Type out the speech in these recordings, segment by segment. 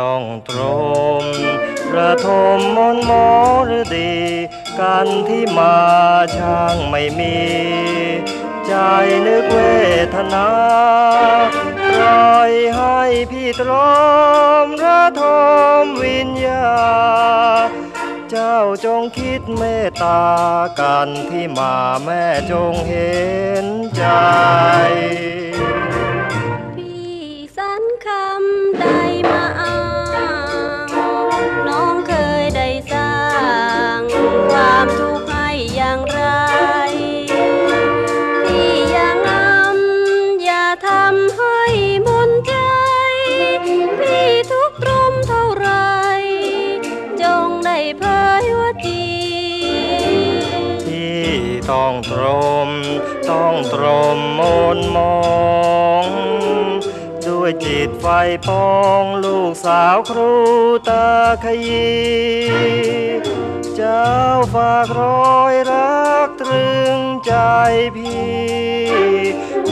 ต้องตรมระทมมนหมอหรือดีกันที่มาช่างไม่มี ใจนึกเวทนาปล่อยให้พี่ตรมระทมวิญญา เจ้าจงคิดเมตตากันที่มาแม่จงเห็นใจ พี่อย่างนำอย่าทำให้มนใจ พี่ทุกข์ตรมเท่าไร จงได้เผยหัวจีที่ต้องตรม ต้องตรมมนมองด้วยจิตไฟปองลูกสาวครูตาขยีเจ้าฝากรอยรักตรึงใจพี่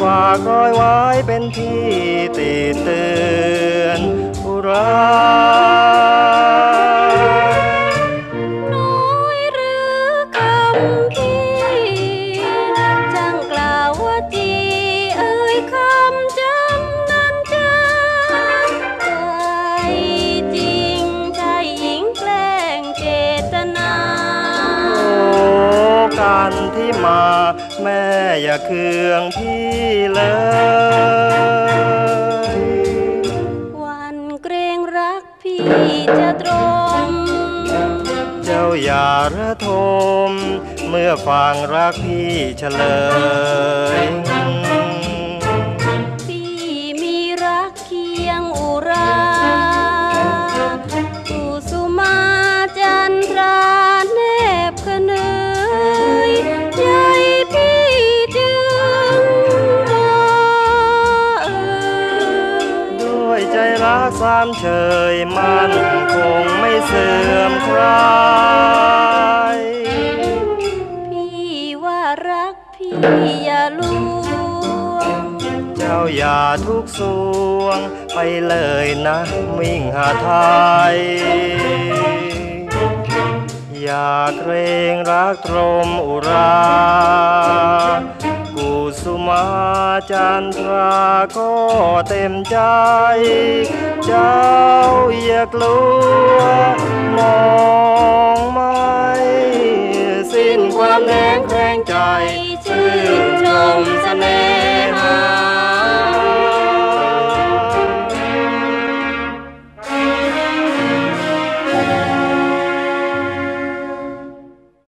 ฝากรอยไว้เป็นที่ติดเตือน การที่มา แม่อย่าเคืองพี่เลย วันเกรงรักพี่จะตรง เจ้าอย่าระทม เมื่อฟังรักพี่เฉลย สามเฉยมันคงไม่เสื่อมคลายพี่ว่ารักพี่อย่าลวงเจ้าอย่าทุกสวงไปเลยนะมิ่งหาไทยอย่าเกรงรักตรมอุรากุ สุมาจันทราก็เต็มใจ เจ้าอยากลัว